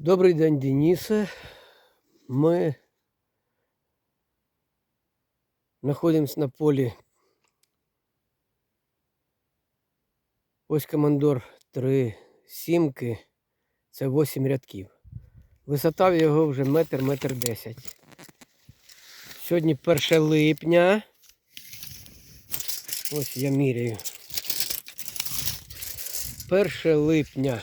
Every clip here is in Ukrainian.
Добрий день, Денисе. Ми знаходимося на полі. Ось командор 3 сімки. Це 8 рядків. Висота в його вже метр, метр десять. Сьогодні 1 липня. Ось я міряю. 1 липня.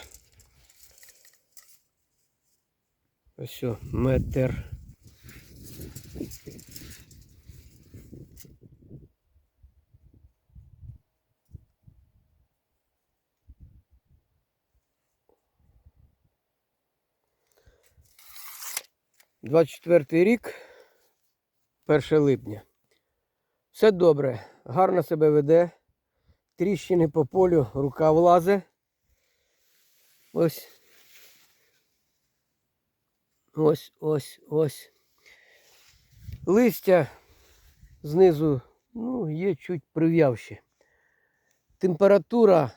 Ось метр. Двадцять четвертий рік, 1 липня. Все добре, гарно себе веде. Тріщини по полю, рука влазе. Ось Ось, ось, ось. Листя знизу, ну, є чуть прив'явші. Температура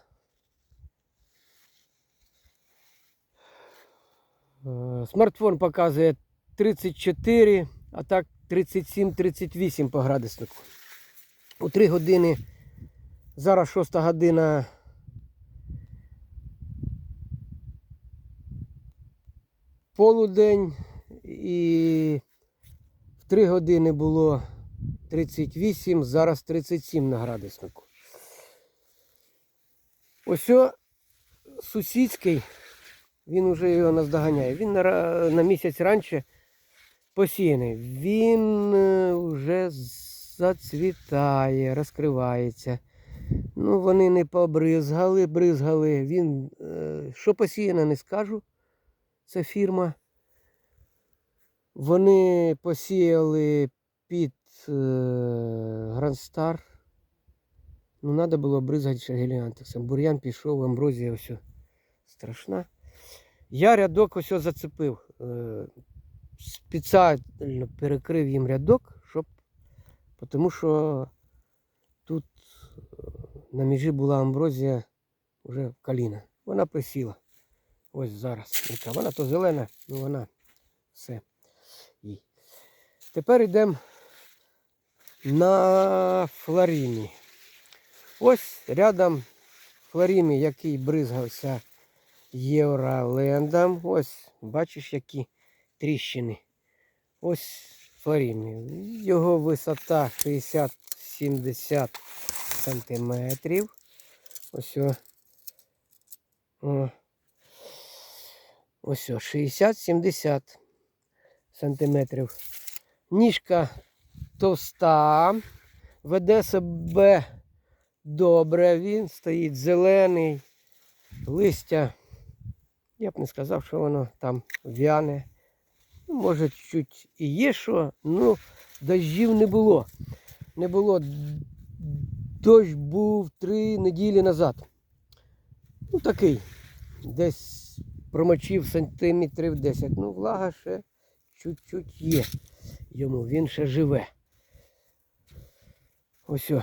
е, смартфон показує 34, а так 37-38 по градуснику. У 3 години, зараз 6 година полудень і в 3 години було 38, зараз 37 на градуснику. Ось сусідський, він вже його наздоганяє. Він на, на місяць раніше посіяний. Він е, вже зацвітає, розкривається. Ну, вони не побризгали, бризгали. Він, е, що посіяно, не скажу це фірма. Вони посіяли під е, Грандстар. Ну, треба було бризгати геліантексом. Бур'ян пішов, амброзія все страшна. Я рядок ось ось зацепив. Е, спеціально перекрив їм рядок, щоб, тому що тут е, на межі була амброзія вже в коліна. Вона присіла. Ось зараз. Вона то зелена, ну вона все. їй. Тепер йдемо на флоріні. Ось рядом флоріни, який бризгався Євролендом. Ось, бачиш, які тріщини. Ось флоріни. Його висота 60-70 сантиметрів. Ось. О. Ось 60-70 сантиметрів. Ніжка товста, веде себе добре, він стоїть зелений, листя. Я б не сказав, що воно там в'яне. Ну, Може, чуть і є що, ну дощів не було. Не було. Дощ був три неділі назад. Ну такий. Десь промочив сантиметрів 10. Ну, влага ще чуть-чуть є йому, він ще живе. Ось. О.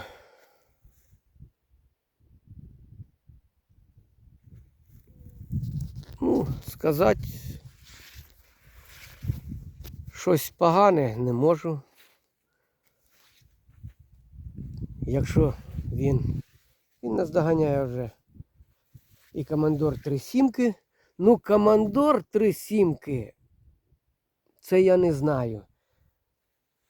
Ну, сказати щось погане не можу. Якщо він, він нас доганяє вже і командор три сімки. Ну, командор три сімки, це я не знаю.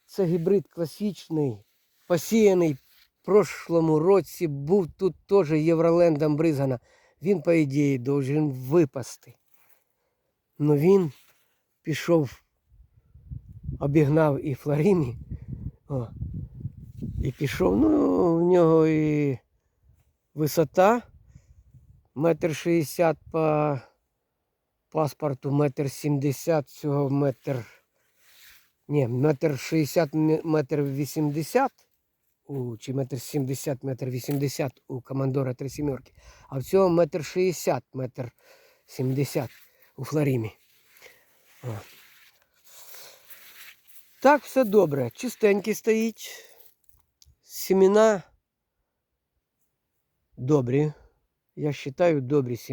Це гібрид класичний, посіяний в прошлому році, був тут теж Євролендом бризгана. Він, по ідеї, должен випасти. Ну він пішов, обігнав і Флоріні. О, і пішов, ну, в нього і висота метр шістдесят по паспорту, метр сімдесят, всього метр. Ні, метр шістдесят, метр вісімдесят. Чи метр сімдесят, метр вісімдесят у командора три сімерки. А в цього метр шістдесят, метр сімдесят у Флорімі. О. Так, все добре. Чистенький стоїть. Сімена добрі. Я вважаю, добрі сімена.